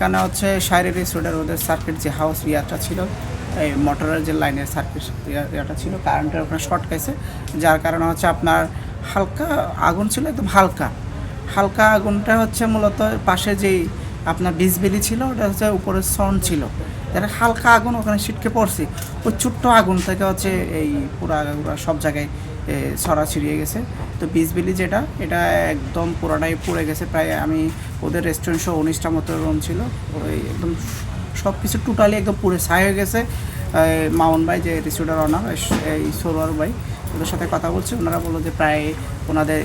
এখানে হচ্ছে শারীরিক রিসোর্টের ওদের সার্কিট যে হাউস ইয়াটা ছিল, এই মোটরের যে লাইনের সার্কিট ইয়াটা ছিল কারেন্টের ওখানে শর্ট খাইছে। যার কারণে হচ্ছে আপনার হালকা আগুন ছিল, একদম হালকা। হালকা আগুনটা হচ্ছে মূলত পাশে যেই আপনার বীজবেলি ছিল, ওটা হচ্ছে উপরে সন ছিল। যারা হালকা আগুন ওখানে ছিটকে পড়ছে। ওই ছোট্ট আগুন থেকে হচ্ছে এই পুরা সব জায়গায় ছড়া ছিড়িয়ে গেছে। তো বীজবেলি যেটা, এটা একদম পুরোটাই পুড়ে গেছে। প্রায় আমি ওদের রেস্টুরেন্ট সহ উনিশটা মতো রুম ছিল। ওই একদম সব কিছু টোটালি একদম পুরো ছাই হয়ে গেছে। মামুন ভাই যে রিসোর্টের অনার এই সরোয়ার ভাই, ওদের সাথে কথা বলছি। ওনারা বলল যে প্রায় ওনাদের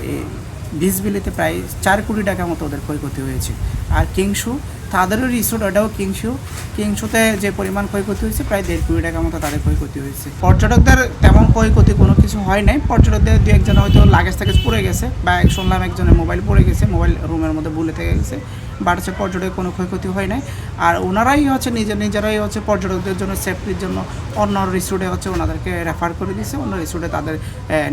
বীজবিলিতে প্রায় চার কোটি টাকা মতো ওদের ক্ষয়ক্ষতি হয়েছে। আর কিংশু তাদেরও রিসোর্ট ওটাও কিংশু কিংশুতে যে পরিমাণ ক্ষয়ক্ষতি হয়েছে, প্রায় দেড় কোটি টাকা মতো তাদের ক্ষয়ক্ষতি হয়েছে। পর্যটকদের তেমন ক্ষয়ক্ষতি কোনো কিছু হয় নাই। পর্যটকদের দু একজন হয়তো লাগেজ টাগেজ পড়ে গেছে বা এক শুনলাম একজনের মোবাইল পড়ে গেছে মোবাইল রুমের মধ্যে ভুলে থেকে গেছে বাট হচ্ছে পর্যটকের কোনো ক্ষয়ক্ষতি হয় নাই। আর ওনারাই হচ্ছে নিজের নিজেরাই হচ্ছে পর্যটকদের জন্য সেফটির জন্য অন্য রিসোর্টে হচ্ছে ওনাদেরকে রেফার করে দিয়েছে। অন্য রিসোর্টে তাদের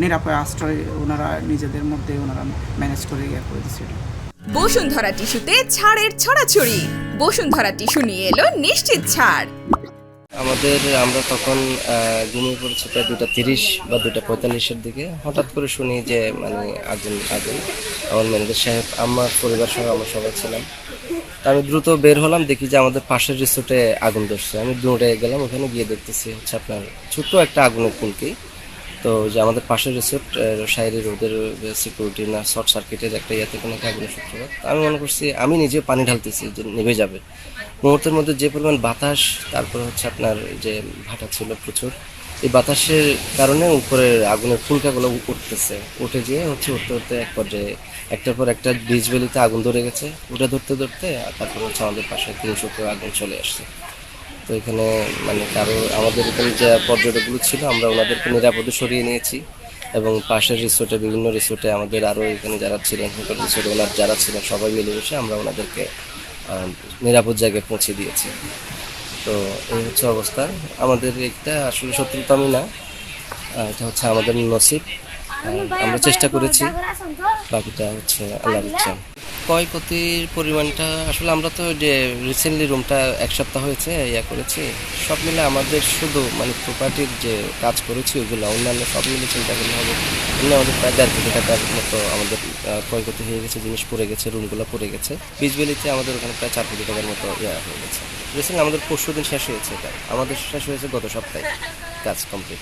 নিরাপদ আশ্রয় ওনারা নিজেদের মধ্যে ওনারা ম্যানেজ করে ইয়ে করে এটা। বসুন্ধরা টিস্যুতে ছাড়ের ছড়াছড়ি। বসুন্ধরা টিস্যু নিয়ে এলো নিশ্চিত ছাড়। আমাদের, আমরা তখন ঘুমিয়ে পড়েছি প্রায় দুটা তিরিশ বা দুটা পঁয়তাল্লিশের দিকে হঠাৎ করে শুনি যে মানে আগুন আগুন। আমার ম্যানেজার সাহেব, আমার পরিবার সহ আমরা সবাই ছিলাম। তা আমি দ্রুত বের হলাম, দেখি যে আমাদের পাশের রিসোর্টে আগুন ধরছে। আমি দৌড়ে গেলাম, ওখানে গিয়ে দেখতেছি হচ্ছে আপনার ছোট্ট একটা আগুনের কুলকি। তো যে আমাদের পাশের রিসোর্ট শাহরি রোদের সিকিউরিটি না শর্ট সার্কিটের একটা ইয়ে কোনো আগুনের সূত্রপাত আমি মনে করছি, আমি নিজে পানি ঢালতেছি, যে নেভে যাবে। মুহূর্তের মধ্যে যে পরিমাণ বাতাস, তারপর হচ্ছে আপনার যে ভাটা ছিল প্রচুর, এই বাতাসের কারণে উপরের আগুনের ফুলকাগুলো উঠতেছে। উঠে গিয়ে হচ্ছে উঠতে উঠতে এক পর্যায়ে একটার পর একটা বীজ বেলিতে আগুন ধরে গেছে। ওটা ধরতে ধরতে তারপর হচ্ছে আমাদের পাশে তিনশো আগুন চলে আসছে। তো এখানে মানে কারও, আমাদের এখানে যে পর্যটকগুলো ছিল, আমরা ওনাদেরকে নিরাপদে সরিয়ে নিয়েছি। এবং পাশের রিসোর্টে, বিভিন্ন রিসোর্টে আমাদের আরও এখানে যারা ছিলেন হোটেল রিসোর্টে ওনার যারা ছিলেন, সবাই মিলেমিশে আমরা ওনাদেরকে নিরাপদ জায়গায় পৌঁছে দিয়েছি। তো এই হচ্ছে অবস্থা। আমাদের এটা আসলে শত্রুতামি না এটা হচ্ছে আমাদের নসিব। আমরা চেষ্টা করেছি। বাকিটা হচ্ছে আল্লাহর ইচ্ছা। ক্ষয়ক্ষতির পরিমাণটা, আসলে আমরা তো যে রিসেন্টলি রুমটা এক সপ্তাহ হয়েছে, ইয়া করেছি। সব মিলে আমাদের শুধু মানে প্রপার্টির যে কাজ করেছি ওগুলো অন্যান্য সব মিলে চিন্তা করলে হবে। এমনি আমাদের প্রায় দেড় কোটি টাকার মতো আমাদের ক্ষয়ক্ষতি হয়ে গেছে, জিনিস পড়ে গেছে, রুমগুলো পড়ে গেছে। বীজবেলিতে আমাদের ওখানে প্রায় চার কোটি টাকার মতো ইয়া হয়ে গেছে। রিসেন্টলি আমাদের পরশু দিন শেষ হয়েছে এটা। আমাদের শেষ হয়েছে গত সপ্তাহে কাজ কমপ্লিট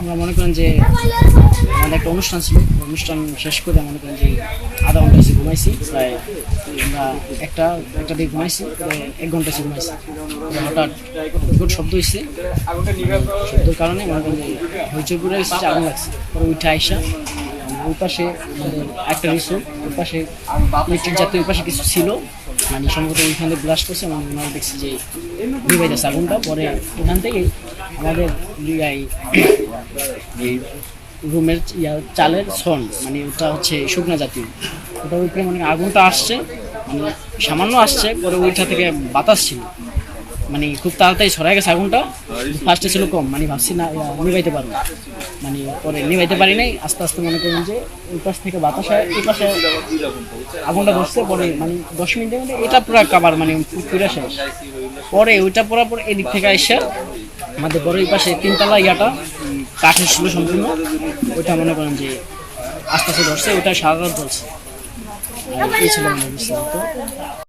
আমরা মনে করেন যে, আমাদের একটা অনুষ্ঠান ছিল। অনুষ্ঠান শেষ করে মনে করেন যে আধা ঘণ্টা এসে ঘুমাইছি, প্রায় আমরা একটা একটা দিকে ঘুমাইছি এক ঘণ্টা এসে ঘুমাইছি। পরে হঠাৎ বিকট শব্দ হয়েছে শব্দের কারণে মনে করেন যে হইচই করে এসেছে, আগুন লাগছে। পরে উঠে আইসা ওই পাশে একটা রিসোর্ট, ওই পাশে ইলেকট্রিক জাতীয়, ওই পাশে কিছু ছিল। মানে সম্ভবত ওইখানে ব্লাস্ট করছে এবং ওনারা দেখছি যে নিভাই যাচ্ছে আগুনটা। পরে ওখান থেকে আমাদের রুমের ইয়া, চালের ছন মানে ওটা হচ্ছে শুকনা জাতীয়। ওটার উপরে মানে আগুনটা আসছে মানে সামান্য আসছে, পরে ওইটা থেকে বাতাস ছিল। মানে খুব তাড়াতাড়ি ছড়াই গেছে আগুনটা ফার্স্টে ছিল কম মানে ভাবছি না নিভাইতে পারব। মানে পরে নিভাইতে পারি নাই, আস্তে আস্তে মনে করেন যে ওই পাশ থেকে বাতাস হয় এই পাশে আগুনটা ধরছে, পরে মানে দশ মিনিটের মধ্যে এটা পুরো কাবার মানে পুরো শেষ। পরে ওইটা পড়ার পর এদিক থেকে এসে আমাদের বড় পাশে তিনতলা ইয়াটা, কাঠের ছিল সম্পূর্ণ। ওইটা মনে করেন যে আস্তে আস্তে ধরছে, ওইটা সারা রাত ধরছে এই ছিল আমাদের